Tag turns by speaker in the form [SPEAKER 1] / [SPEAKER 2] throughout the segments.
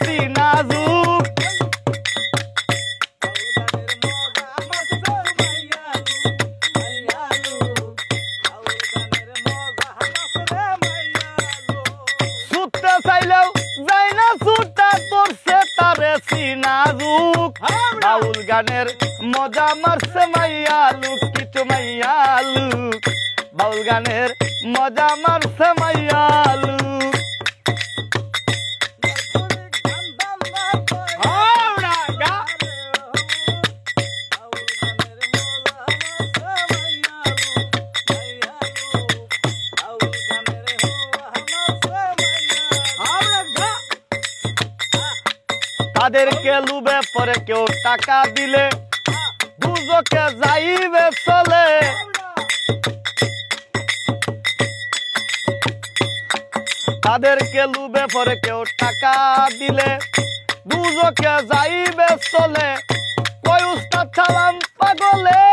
[SPEAKER 1] সিনাজুক ছুটতে চাইলেও যাই না ছুটা করছে তারে সিনাজুক বাউল গানের মজা মারছে মাইয়া লুক কিছু মাইয়া গানের মজা মারছে মাইয়া তাদেরকে লুবে, পরে কেউ টাকা দিলে। দুজকে যাইবে চলে। তাদেরকে লুবে, পরে কেউ টাকা দিলে। দুজকে যাইবে চলে। কয়ুস্তা উস্তাদ ছালাম পাগলে।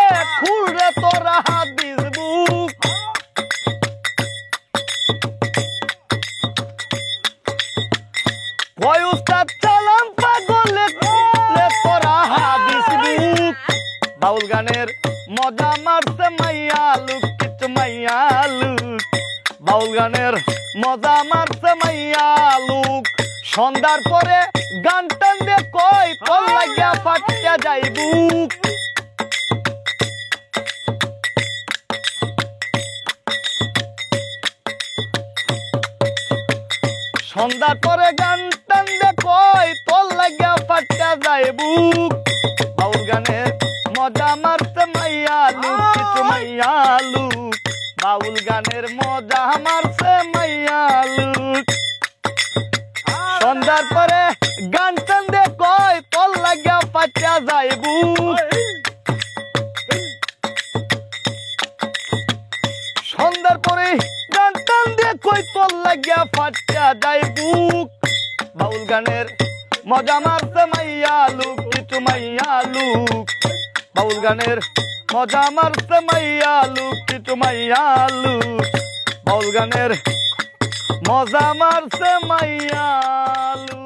[SPEAKER 1] গানের মজা মারছে মাইয়া, লুক কিছু মাইয়া, লুক। বাউল গানের মজা মারছে মাইয়া, লুক। সন্ধ্যার পরে গান টান দিয়ে কই তোর লাগিয়া ফাটিয়া যাই বুক। সন্ধ্যার পরে গান টান দিয়ে কই তোর লাগিয়া ফাটিয়া যাই বুক। মাইয়া লুক কিছু মাইয়া বাউল গানের মজা মারছে মাইয়া লুক সন্ধ্যার পরে গান টান দে কই তোর লাগিয়া যায় বুক সন্ধ্যার পরে গান টান দে কই তোর লাগিয়া ফাটিয়া যায় বুক বাউল গানের মজা মারছে মাইয়া লুক কিছু মাইয়া লুক বাউল গানের মজা মারতে মাইয়া লুক কিছু মাইয়া লুক বাউল গানের মজা মারছে মাইয়া লুক